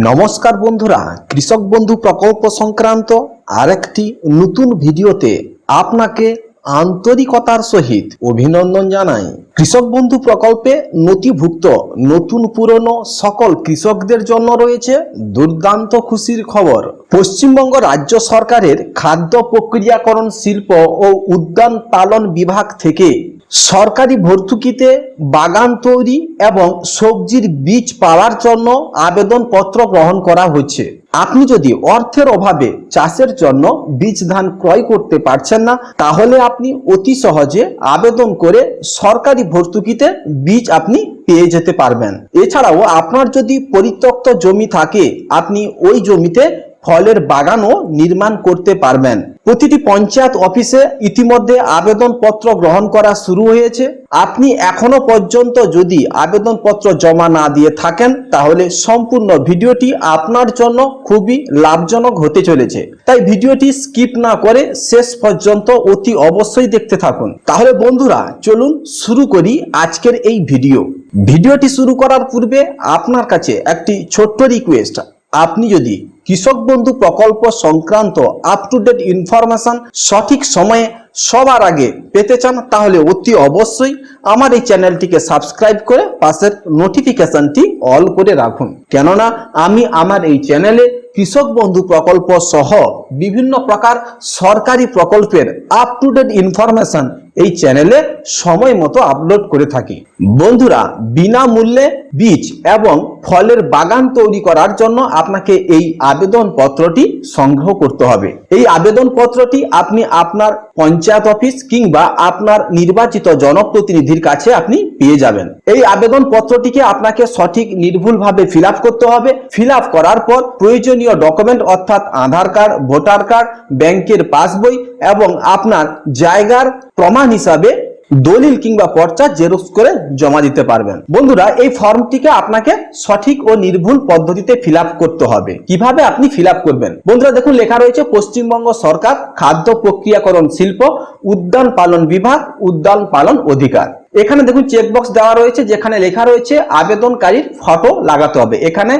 নমস্কার বন্ধুরা, কৃষক বন্ধু প্রকল্প সংক্রান্ত আরেকটি নতুন ভিডিওতে আপনাকে আন্তরিকতার সহিত অভিনন্দন জানাই। কৃষক বন্ধু প্রকল্পে নথিভুক্ত নতুন পুরনো সকল কৃষকদের জন্য রয়েছে দুর্দান্ত খুশির খবর। পশ্চিমবঙ্গ রাজ্য সরকারের খাদ্য প্রক্রিয়াকরণ শিল্প ও উদ্যান পালন বিভাগ থেকে সরকারি ভর্তুকিতে বাগান তৈরি এবং সবজির বীজ পাওয়ার জন্য আবেদনপত্র গ্রহণ করা হচ্ছে আপনি যদি অর্থের অভাবে চাষের জন্য বীজ ধান ক্রয় করতে পারছেন না, তাহলে আপনি অতি সহজে আবেদন করে সরকারি ভর্তুকিতে বীজ আপনি পেয়ে যেতে পারবেন। এছাড়াও আপনার যদি পরিত্যক্ত জমি থাকে, আপনি ওই জমিতে ফলের বাগানও নির্মাণ করতে পারবেন। প্রতিটি পঞ্চায়েত অফিসে ইতিমধ্যে আবেদনপত্র গ্রহণ করা শুরু হয়েছে। আপনি এখনও পর্যন্ত যদি আবেদনপত্র জমা না দিয়ে থাকেন, তাহলে সম্পূর্ণ ভিডিওটি আপনার জন্য খুবই লাভজনক হতে চলেছে। তাই ভিডিওটি স্কিপ না করে শেষ পর্যন্ত অতি অবশ্যই দেখতে থাকুন। তাহলে বন্ধুরা, চলুন শুরু করি আজকের এই ভিডিও। ভিডিওটি শুরু করার পূর্বে আপনার কাছে একটি ছোট্ট রিকোয়েস্ট। আপনি যদি কৃষক বন্ধু প্রকল্প সংক্রান্ত আপ টু ডেট ইনফরমেশন সঠিক সময়ে সবার আগে পেতে চান, তাহলে অতি অবশ্যই আমার এই চ্যানেলটিকে সাবস্ক্রাইব করে পাশের নোটিফিকেশনটি অল করে রাখুন। কেননা আমি আমার এই চ্যানেলে কৃষক বন্ধু প্রকল্প সহ বিভিন্ন প্রকার সরকারি প্রকল্পের আপ টু ডেট ইনফরমেশন এই চ্যানেলে সময় মতো আপলোড করে থাকি। বন্ধুরা, বিনামূল্যে বীজ এবং ফলের বাগান তৈরি করার জন্য আপনাকে এই আবেদন পত্রটি সংগ্রহ করতে হবে। এই আবেদন পত্রটি আপনি আপনার পঞ্চায়েত অফিস কিংবা আপনার নির্বাচিত জনপ্রতিনিধির কাছে আপনি পেয়ে যাবেন। এই আবেদন পত্রটিকে আপনাকে সঠিক নির্ভুলভাবে ফিল করতে হবে। ফিল করার পর প্রয়োজনীয় ডকুমেন্ট অর্থাৎ আধার কার্ড, ভোটার কার্ড, ব্যাংকের পাসবই এবং আপনার জায়গার প্রমাণ হিসাবে দলিল কিংবা পর্চা জেরক্স করে জমা দিতে পারবেন। বন্ধুরা, এই ফর্মটিকে আপনাকে সঠিক ও নির্ভুল পদ্ধতিতে ফিল করতে হবে। কীভাবে আপনি ফিল করবেন? বন্ধুরা, দেখুন, লেখা রয়েছে, পশ্চিমবঙ্গ সরকার খাদ্য প্রক্রিয়াকরণ শিল্প, উদ্যান পালন বিভাগ, উদ্যান পালন অধিকার। এখানে দেখুন চেকবক্স দেওয়া রয়েছে, যেখানে লেখা রয়েছে আবেদনকারীর ফটো লাগাতে হবে। এখানে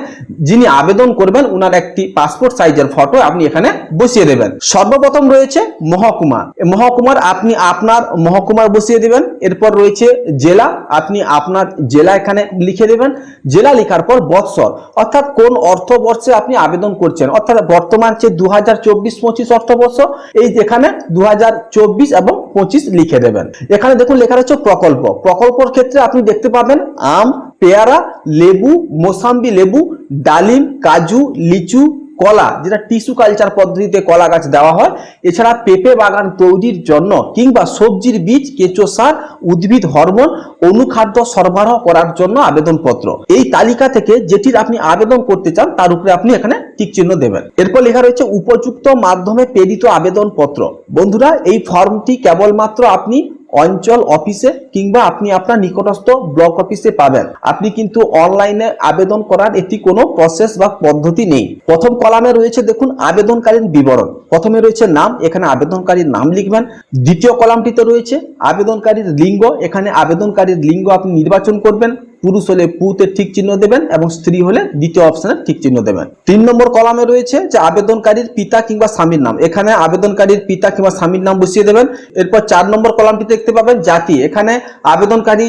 যিনি আবেদন করবেন, উনার একটি পাসপোর্ট সাইজের ফটো আপনি এখানে বসিয়ে দেবেন। সর্বপ্রথম রয়েছে মহকুমা মহকুমার, আপনি আপনার মহকুমার বসিয়ে দেবেন। এরপর রয়েছে জেলা, আপনি আপনার জেলা এখানে লিখে দেবেন। জেলা লেখার পর বৎসর, অর্থাৎ কোন অর্থবর্ষে আপনি আবেদন করছেন। অর্থাৎ বর্তমান যে দু হাজার চব্বিশ পঁচিশ অর্থবর্ষ, এই যেখানে দু হাজার চব্বিশ এবং পঁচিশ লিখে দেবেন। এখানে দেখুন লেখা রয়েছে প্রকল্প। প্রকল্পর ক্ষেত্রে আপনি দেখতে পাবেন আম, পেয়ারা, লেবু, মোসাম্বি লেবু, ডালিম, কাজু, লিচু, কলা, যেটা টিস্যু কালচার পদ্ধতিতে কলা গাছ দেওয়া হয়। এছাড়া পেঁপে বাগান তৈরির জন্য কিংবা সবজির বীজ, কেঁচো সার, উদ্ভিদ হরমোন, অনুখাদ্য সরবরাহ করার জন্য আবেদনপত্র। এই তালিকা থেকে যেটির আপনি আবেদন করতে চান, তার উপরে আপনি এখানে টিক চিহ্ন দেবেন। এরপর লেখা রয়েছে উপযুক্ত মাধ্যমে প্রেরিত আবেদনপত্র। বন্ধুরা, এই ফর্মটি কেবলমাত্র আপনি অঞ্চল অফিসে কিংবা আপনি আপনার নিকটস্থ ব্লক অফিসে পাবেন। আপনি কিন্তু অনলাইনে আবেদন করার এটি কোনো প্রসেস বা পদ্ধতি নেই। প্রথম কলামে রয়েছে দেখুন আবেদনকারীর বিবরণ। প্রথমে রয়েছে নাম, এখানে আবেদনকারীর নাম লিখবেন। দ্বিতীয় কলামটিতে রয়েছে আবেদনকারীর লিঙ্গ, এখানে আবেদনকারীর লিঙ্গ আপনি নির্বাচন করবেন। পুরুষ হলে পুতে ঠিক চিহ্ন দেবেন এবং স্ত্রী হলে দ্বিতীয় অপশনে ঠিক চিহ্ন দেবেন। তিন নম্বর কলামে রয়েছে যে আবেদনকারীর পিতা কিংবা স্বামীর নাম। এখানে আবেদনকারীর পিতা কিংবা স্বামীর নাম বসিয়ে দেবেন। এরপর চার নম্বর কলামটি দেখতে পাবেন, জাতি। এখানে আবেদনকারী,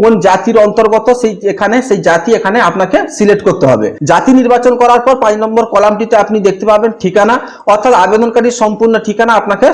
কোন জাতির অন্তর্গত সেই এখানে, সেই জাতি এখানে আপনাকে সিলেক্ট করতে হবে। জাতি নির্বাচন করার পর পাঁচ নম্বর কলামটিতে আপনি দেখতে পাবেন ঠিকানা, অর্থাৎ আবেদনকারীর সম্পূর্ণ ঠিকানা আপনাকে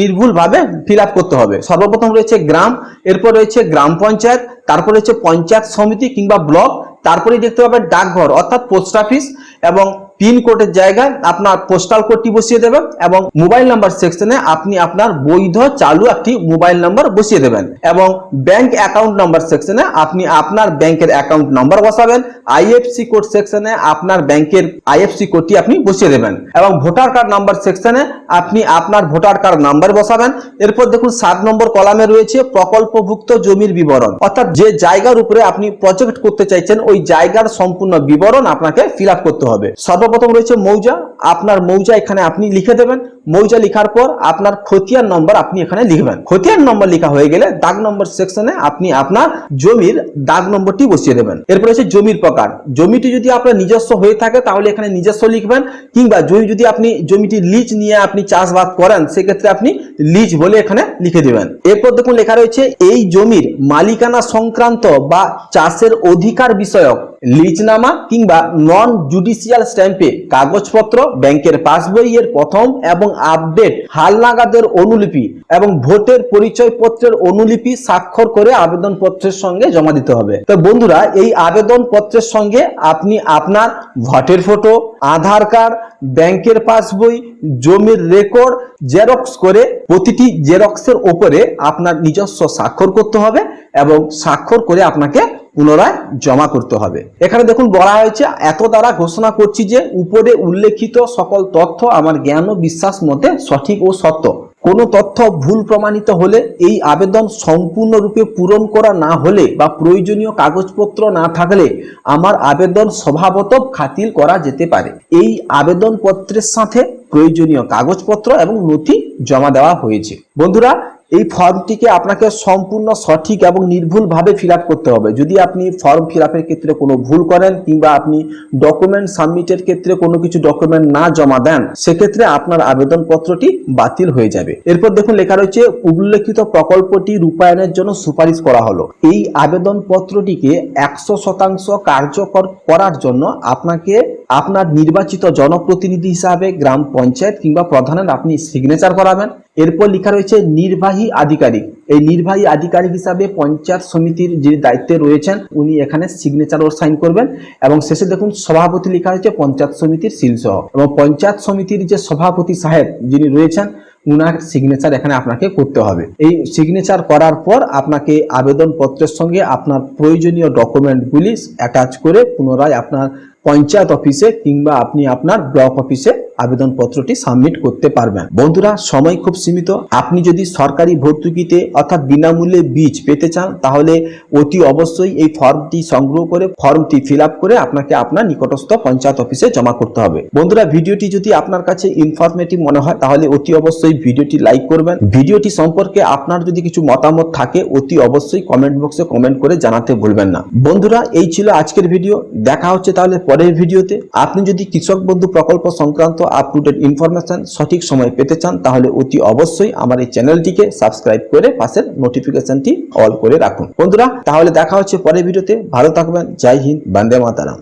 নির্ভুলভাবে ফিল করতে হবে। সর্বপ্রথম রয়েছে গ্রাম, এরপর রয়েছে গ্রাম পঞ্চায়েত তারপর হচ্ছে পঞ্চায়েত সমিতি কিংবা ব্লক তারপরে দেখতে পাবেন ডাকঘর অর্থাৎ পোস্ট অফিস এবং পিনকোডের জায়গায় আপনার পোস্টাল কোডটি বসিয়ে দেবেন এবং মোবাইল নাম্বার সেকশনে আপনি আপনার বৈধ চালু একটি মোবাইল নাম্বার বসিয়ে দেবেন এবং ব্যাংক অ্যাকাউন্ট নাম্বার সেকশনে আপনি আপনার ব্যাংকের অ্যাকাউন্ট নাম্বার বসাবেন আইএফসি কোড সেকশনে আপনার ব্যাংকের আইএফসি কোডটি আপনি বসিয়ে দেবেন এবং ভোটার কার্ড নাম্বার সেকশনে আপনি আপনার ভোটার কার্ড নাম্বার বসাবেন। এরপর দেখুন সাত নম্বর কলামে রয়েছে প্রকল্পভুক্ত জমির বিবরণ। অর্থাৎ যে জায়গার উপরে আপনি প্রজেক্ট করতে চাইছেন, ওই জায়গার সম্পূর্ণ বিবরণ আপনাকে ফিল করতে হবে। সর্বপ্রথম রয়েছে মৌজা। আপনার মৌজা এখানে আপনি লিখে দেবেন। মৌজা লেখার পর আপনার খতিয়ান নম্বর আপনি এখানে লিখবেন। খতিয়ান নম্বর লেখা হয়ে গেলে দাগ নম্বর সেকশনে আপনি আপনার জমির দাগ নম্বরটি বসিয়ে দেবেন। এরপর হচ্ছে জমির প্রকার। জমিটি যদি আপনার নিজস্ব হয়ে থাকে, তাহলে এখানে নিজস্ব লিখবেন, কিংবা জমি যদি আপনি জমিটি লিজ নিয়ে আপনি চাষবাদ করেন, সেক্ষেত্রে আপনি লিজ বলে এখানে লিখে দেবেন। এরপর দেখুন লেখা রয়েছে, এই জমির মালিকানা সংক্রান্ত বা চাষের অধিকার বিষয়ক লিজনামা কিংবা নন জুডিশিয়াল স্ট্যাম্পে কাগজপত্র, ব্যাংকের পাসবইয়ের প্রথম এবং আপডেট হালনাগাদের অনুলিপি এবং ভোটের পরিচয়পত্রের অনুলিপি স্বাক্ষর করে আবেদনপত্রের সঙ্গে জমা দিতে হবে। তো বন্ধুরা, এই আবেদনপত্রের সঙ্গে আপনি আপনার ভোটের ফটো, আধার কার্ড, ব্যাংকের পাসবই, জমির রেকর্ড, জেরক্স করে প্রতিটি জেরক্সের ওপরে আপনার নিজস্ব স্বাক্ষর করতে হবে এবং স্বাক্ষর করে আপনাকে পুনরায় জমা করতে হবে। এখানে দেখুন বলা হয়েছে, এত দ্বারা ঘোষণা করছি যে উপরে উল্লেখিত সকল তথ্য আমার জ্ঞান ও বিশ্বাস মতে সঠিক ও সত্য। কোনো তথ্য ভুল প্রমাণিত হলে এই আবেদন সম্পূর্ণরূপে পূরণ করা না হলে বা প্রয়োজনীয় কাগজপত্র না থাকলে আমার আবেদন স্বভাবত খাতিল করা যেতে পারে। এই আবেদনপত্রের সাথে প্রয়োজনীয় কাগজপত্র এবং নথি জমা দেওয়া হয়েছে। বন্ধুরা এই ফর্মটিকে আপনাকে সম্পূর্ণ সঠিক এবং নির্ভুলভাবে ফিল করতে হবে। যদি আপনি ফর্ম ফিল ক্ষেত্রে কোনো ভুল করেন কিংবা আপনি ডকুমেন্ট সাবমিটের ক্ষেত্রে কোনো কিছু ডকুমেন্ট না জমা দেন, সেক্ষেত্রে আপনার আবেদনপত্রটি বাতিল হয়ে যাবে। এরপর দেখুন, লেখা রয়েছে, উল্লেখিত প্রকল্পটি রূপায়ণের জন্য সুপারিশ করা হলো। এই আবেদনপত্রটিকে একশো শতাংশ কার্যকর করার জন্য আপনাকে আপনার নির্বাচিত জনপ্রতিনিধি হিসাবে গ্রাম পঞ্চায়েত কিংবা প্রধানের আপনি সিগনেচার করাবেন। এরপর লেখা রয়েছে, নির্বাহী আধিকারিক। এই নির্বাহী আধিকারিক হিসাবে পঞ্চায়েত সমিতির যিনি দায়িত্বে রয়েছেন, উনি এখানে সিগনেচার ও সাইন করবেন এবং শেষে দেখুন, সভাপতি লেখা হয়েছে পঞ্চায়েত সমিতির সিলসহ। এবং পঞ্চায়েত সমিতির যে সভাপতি সাহেব যিনি রয়েছেন, উনার সিগনেচার এখানে আপনাকে করতে হবে। এই সিগনেচার করার পর আপনাকে আবেদনপত্রের সঙ্গে আপনার প্রয়োজনীয় ডকুমেন্টগুলি অ্যাটাচ করে পুনরায় আপনার পঞ্চায়েত অফিসে কিংবা আপনি আপনার ব্লক অফিসে আবেদনপত্রটি সাবমিট করতে পারবেন। বন্ধুরা, সময় খুব সীমিত। আপনি যদি সরকারি ভর্তুকিতে অর্থাৎ বিনামূল্যে বীজ পেতে চান, তাহলে অতি অবশ্যই এই ফর্মটি সংগ্রহ করে, ফর্মটি ফিল করে আপনাকে আপনার নিকটস্থ পঞ্চায়েত অফিসে জমা করতে হবে। বন্ধুরা, ভিডিওটি যদি আপনার কাছে ইনফরমেটিভ মনে হয়, তাহলে অতি অবশ্যই ভিডিওটি লাইক করবেন। ভিডিওটি সম্পর্কে আপনার যদি কিছু মতামত থাকে, অতি অবশ্যই কমেন্ট বক্সে কমেন্ট করে জানাতে ভুলবেন না। বন্ধুরা, এই ছিল আজকের ভিডিও। দেখা হচ্ছে তাহলে পরের ভিডিওতে। আপনি যদি কৃষক বন্ধু প্রকল্প সংক্রান্ত আপ টু ডেট ইনফরমেশন সঠিক সময় পেতে চান, তাহলে অতি অবশ্যই আমার এই চ্যানেলটিকে সাবস্ক্রাইব করে পাশের নোটিফিকেশনটি অল করে রাখুন। বন্ধুরা, তাহলে দেখা হচ্ছে পরের ভিডিওতে। ভালো থাকবেন। জয় হিন্দ, বন্দে মাতারাম।